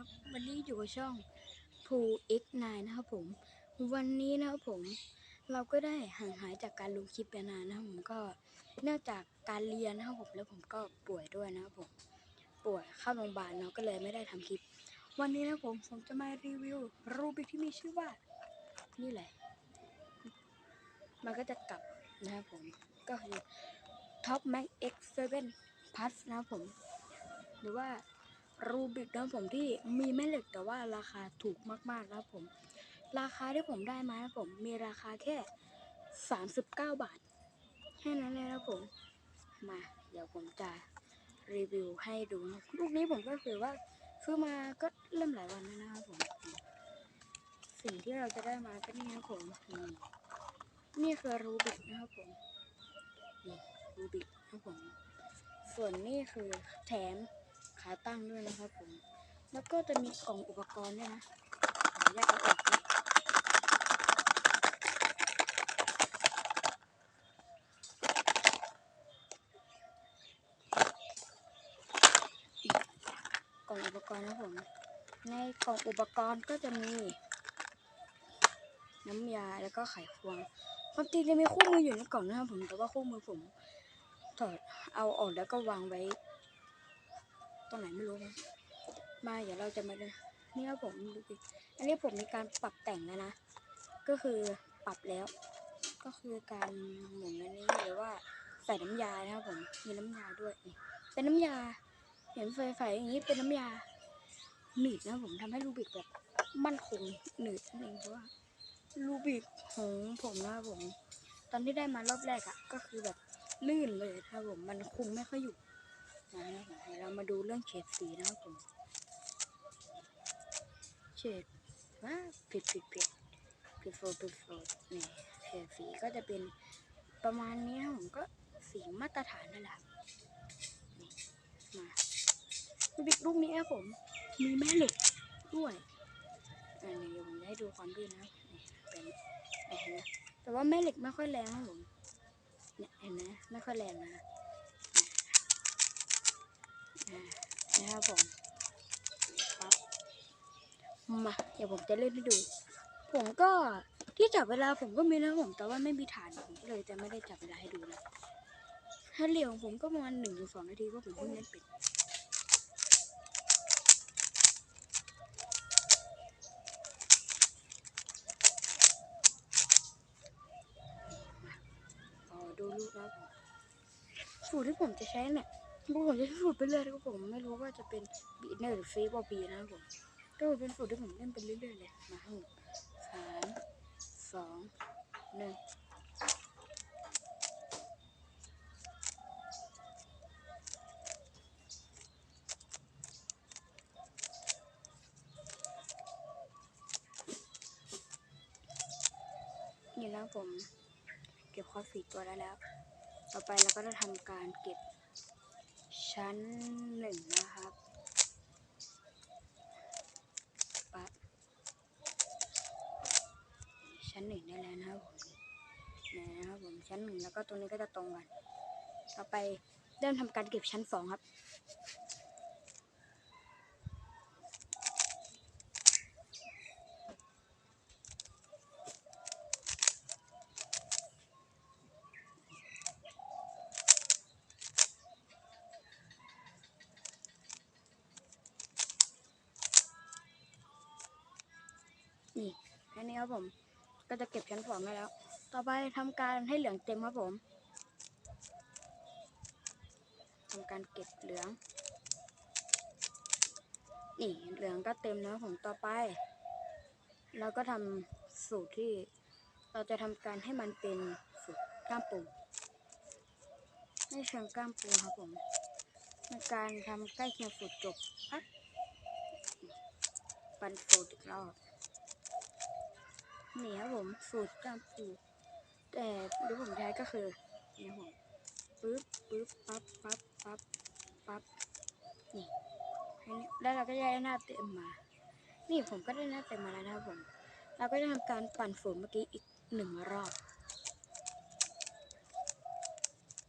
ครับ วันนี้อยู่กับช่อง Pu X9 นะครับผม วันนี้นะครับผม เราก็ได้ห่างหายจากการลงคลิปไปนานนะครับผมก็เนื่องจากการเรียนนะครับผมแล้วผมก็ป่วยด้วยนะครับผม ป่วยเข้าโรงพยาบาลเนาะก็เลยไม่ได้ทำคลิป วันนี้นะผมผมจะมารีวิวรูบิกที่มีชื่อว่า นี่แหละ มันก็จะกลับนะครับผมก็คือ Top Max X7 Plus นะครับผม หรือว่า รูบิกนะครับผมที่มีแม่เหล็กแต่ว่าราคาถูกมากๆนะครับผม ราคาที่ผมได้มานะครับผมมีราคาแค่ 39 บาทแค่นั้นเลยนะครับผม มา เดี๋ยวผมจะรีวิวให้ดูนะลูกนี้ผมก็คือว่าซื้อมาก็เริ่มหลายวันแล้วนะครับผม สิ่งที่เราจะได้มาก็นี่นะครับผมนี่นี่คือรูบิกนะครับผมนี่รูบิกนะครับผม ส่วนนี่คือแถม ขาตั้งด้วยนะครับผม แล้วก็จะมีกล่องอุปกรณ์ด้วยนะขออนุญาตเอาออกนะกล่องอุปกรณ์นะผม ในกล่องอุปกรณ์ก็จะมี น้ำยาแล้วก็ไขควงความจริงจะมีคู่มืออยู่ในกล่องนะครับผม แต่ว่าคู่มือผมถอดเอาออกแล้วก็วางไว้ ตรงไหนไม่รู้นะมาเดี๋ยวเราจะมาดูนี่ครับผมดูดิอันนี้ผมมีการปรับแต่งแล้วนะ ก็คือปรับแล้ว ก็คือการหมุนอันนี้หรือว่าใส่น้ำยานะครับผมมีน้ำยาด้วยเป็นน้ำยา เห็นไฟๆอย่างนี้เป็นน้ำยาหนืดนะผมทำให้รูบิกแบบมั่นคงหนืดนั่นเองเพราะว่ารูบิกของผมนะครับผม ตอนที่ได้มารอบแรกอะก็คือแบบลื่นเลยครับผมมันคุมไม่ค่อยอยู่ เดี๋ยวเรามาดูเรื่องเฉดสีนะครับผม เฉดว่าผิดผิดผิดผิดโฟผิดโฟนี่เฉดสีก็จะเป็นประมาณนี้นะครับผมก็สีมาตรฐานนั่นแหละนี่มาบิกลูกนี้ครับผม มีแม่เหล็กด้วยอันนี้เดี๋ยวผมจะให้ดูความลื่นนะครับนี่เป็นเห็นไหมแต่ว่าแม่เหล็กไม่ค่อยแรงครับผมเนี่ยเห็นไหมไม่ค่อยแรงนะ นะครับผมครับมาเดี๋ยวผมจะเล่นให้ดู ผมก็ที่จับเวลาผมก็มีนะผม แต่ว่าไม่มีฐานผมก็เลยจะไม่ได้จับเวลาให้ดูนะถ้าเรียวของผมก็ประมาณหนึ่งถึงสองนาทีเพราะผมเพิ่งเล่นปิดอ๋อดูลูกแล้วผมสูตรที่ผมจะใช้เนี่ย ลูกผมจะสูตรไปเรื่อยนะครับผมไม่รู้ว่าจะเป็นบีเนอร์หรือฟีบอบีนะครับผมก็เป็นสูตรที่ผมเล่นไปเรื่อยๆเลยมาครับผมสามสองหนึ่งนี่นะผมเก็บคอสีตัวได้แล้ว ต่อไปเราก็จะทำการเก็บ ชั้นหนึ่งนะครับปั๊บชั้นหนึ่งได้แล้วนะครับผมนี่นะครับผมชั้นหนึ่งแล้วก็ตรงนี้ก็จะตรงกัน ต่อไปเริ่มทำการเก็บชั้นสองครับ นี่แค่นี้ครับผม ก็จะเก็บชั้นสองได้แล้ว ต่อไปทำการให้เหลืองเต็มครับผมทำการเก็บเหลือง นี่เหลืองก็เต็มแล้วผมต่อไป เราก็ทำสูตรที่เราจะทำการให้มันเป็นสูตรก้ามปูไม่เชิงก้ามปูครับผมในการทำใกล้เคียงสูตรจบพักปันสูตรอีกรอบ นี่ครับผมสูตรจำปูแต่ที่ผมใช้ก็คือนี่ครับผมปึ๊บปึ๊บปั๊บปั๊บปั๊บปั๊บนี่แล้วเราก็ได้หน้าเต็มมา นี่ผมก็ได้หน้าเต็มมาแล้วนะครับผม เราก็จะทำการปั่นฝุ่นเมื่อกี้อีกหนึ่งรอบ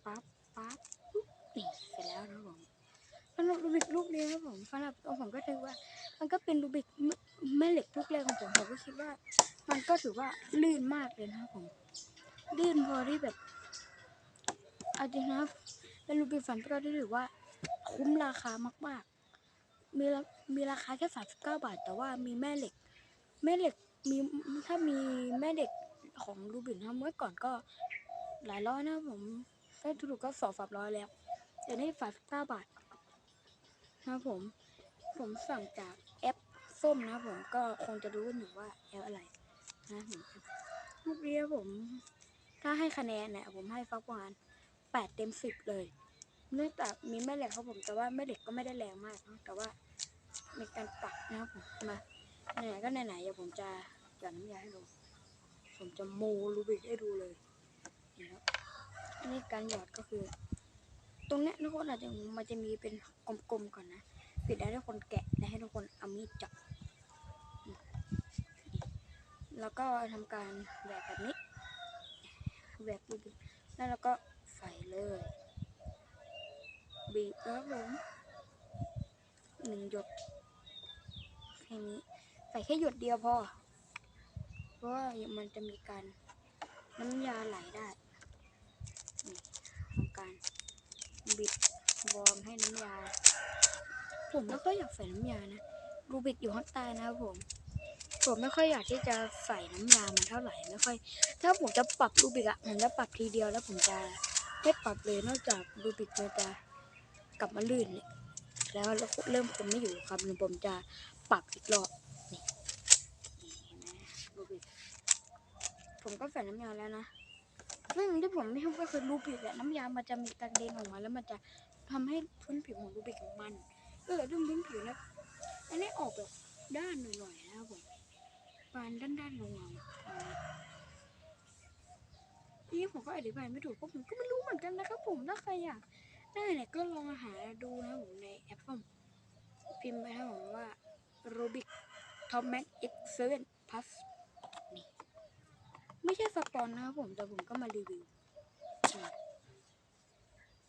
ปั๊บปั๊บปุ๊บนี่เสร็จแล้วนะครับผมสำหรับรูบิกลูกนี้ครับผมสำหรับตัวผมก็ถือว่า มันก็เป็นรูบิกแม่แม่เหล็กลูกแรกของผมผมก็คิดว่า มันก็ถือว่าลื่นมากเลยนะครับผมลื่นพอที่แบบเอาจริงนะครับเป็นรูบิกฟันก็ที่ถือว่า คุ้มราคามาก ๆ มีรามีราคาแค่สามสิบเก้าบาท แต่ว่ามีแม่เหล็ก แม่เหล็กมีถ้ามีแม่เหล็กของรูบินะครับเมื่อก่อนก็หลายร้อยนะผมถ้ถูกก็สองสามร้อยแล้วแต่นี่สาสิบเก้าบาทนะผม ผมสั่งจากแอปส้มนะผมก็คงจะรู้นอยู่ว่าแอปอะไร นะครับผมลูกนี้ครับผม ถ้าให้คะแนนเนี่ยผมให้ฟักประมาณแปดเต็มสิบเลยเนื่องจากมีแม่เหล็กครับผมแต่ว่าแม่เหล็กก็ไม่ได้แรงมากนะแต่ว่ามีการปักนะครับผมมาไหนก็ไหนๆเดี๋ยวผมจะหยอดน้ำยาให้ดู ผมจะโมลูบิกให้ดูเลยนะครับอันนี้การหยอดก็คือ ตรงเนี้ยทุกคนอาจจะมันจะมีเป็นกลมๆก่อนนะปิดได้ทุกคนแกะและให้ทุกคนเอามีดจับ แล้วก็ทำการแหวกแบบนี้แหวกลูบิกแล้วเราก็ใส่เลยบีบครับผมหนึ่งหยดแค่นี้ใส่แค่หยดเดียวพอ เพราะว่ามันจะมีการน้ำยาไหลได้ทำการบิดวอร์มให้น้ำยา ผมไม่ค่อยอยากใส่น้ำยานะ รูบิกอยู่ข้างใต้นะครับผม ผมไม่ค่อยอยากที่จะใส่น้ำยามันเท่าไหร่ไม่ค่อย ถ้าผมจะปรับรูบิกอะผมจะปรับทีเดียวแล้วผมจะไม่ปรับเลยนอกจากรูบิกมันจะกลับมาลื่นเนี่ยแล้วเริ่มคมไม่อยู่ครับผมจะปรับอีกรอบนี่รูบิกผมก็ใส่น้ำยาแล้วนะซึ่งที่ผมไม่ชอบก็คือรูบิกแหละน้ำยามันจะมีกระเด็นออกมาแล้วมันจะทำให้พื้นผิวของรูบิกของมันเออเรื่องพื้นผิวนะอันนี้ออกแบบด้านหน่อยๆนะครับผมานด้านๆลงมานี่ผมก็อธิบายไม่ถูกเพราะผมก็ไม่รู้เหมือนกันนะครับผมถ้าใครอยากได้เนี่ยก็ลองหาดูนะผมในแอปผมพิมพ์ไปนะผมว่า Rubik Top Max X7 Plus นี่ไม่ใช่สปอนนะครับผมแต่ผมก็มารีวิว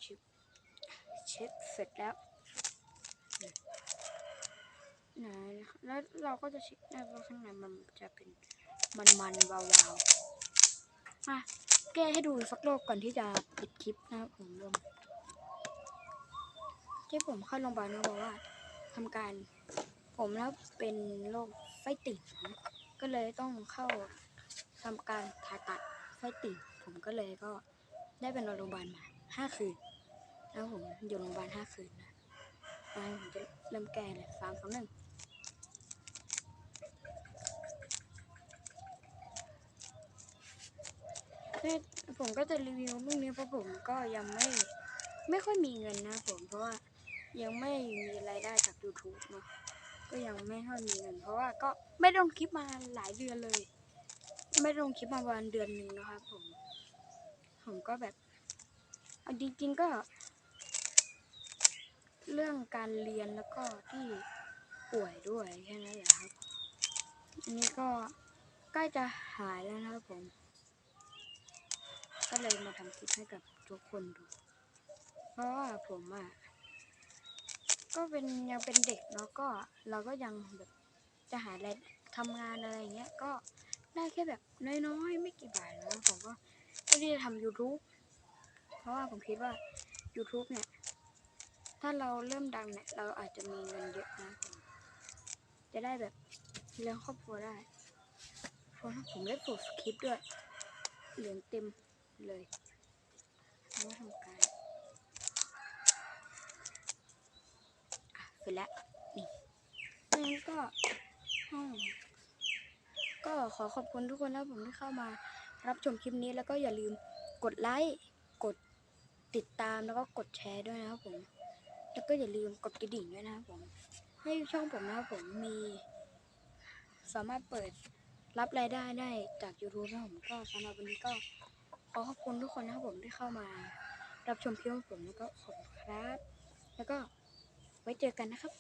ชิปเช็ดเสร็จแล้วนี่ไหนแล้วเราก็จะเช็คได้ว่าข้างในมันจะเป็น มันๆวาวๆมาแก้ให้ดูสักรอบก่อนที่จะปิดคลิปนะครับผมลงที่ผมเข้าโรงพยาบาลเขาบอกว่าทำการ ผมแล้วเป็นโรคไส้ติ่งนะก็เลยต้องเข้าทำการผ่าตัดไส้ติ่งผมก็เลยก็ได้เป็นโรงพยาบาลมาห้าคืนแล้วผมอยู่โรงพยาบาลห้าคืนนะแล้ผมจะเริ่มแก้เลยสามสองหนึ่ง ผมก็จะรีวิวเรื่องนี้เพราะผมก็ยังไม่ไม่ค่อยมีเงินนะผมเพราะว่ายังไม่มีรายได้จาก YouTube เนาะก็ยังไม่ค่อยมีเงิน เพราะว่าก็ไม่ลงคลิปมาหลายเดือนเลย ไม่ลงคลิปมาประมาณเดือนหนึ่งนะครับผม ผมก็แบบเอาจริงๆก็ เรื่องการเรียนแล้วก็ที่ป่วยด้วยแค่นั้นแหละครับอันนี้ก็ใกล้จะหายแล้วนะครับผม ก็เลยมาทำคลิปให้กับทุกคนดู เพราะว่าผมอะก็เป็นยังเป็นเด็กเนาะก็เราก็ยังแบบจะหาอะไรทำงานอะไรเงี้ยก็ได้แค่แบบน้อยๆไม่กี่บาทแล้วผมก็ก็ที่จะทำ YouTube เพราะว่าผมคิดว่า YouTube เนี่ย ถ้าเราเริ่มดังเนี่ย เราอาจจะมีเงินเยอะนะจะได้แบบเลี้ยงครอบครัวได้เพราะผมได้ฝึกสคริปต์ด้วยเหลืองเต็ม เลยแล้วทำการเสร็จแล้วนี่งั้นก็ห้องก็ขอขอบคุณทุกคนนะผมที่เข้ามารับชมคลิปนี้แล้วก็อย่าลืมกดไลค์กดติดตามแล้วก็กดแชร์ด้วยนะครับผม แล้วก็อย่าลืมกดกระดิ่งด้วยนะครับผม ให้ช่องผมนะครับผมมี สามารถเปิดรับรายได้ได้จาก YouTube นะผมก็สำหรับวันนี้ก็ ขอขอบคุณทุกคนนะครับผมที่เข้ามารับชมคลิปของผมแล้วก็ขอบคุณครับ แล้วก็ไว้เจอกันนะครับ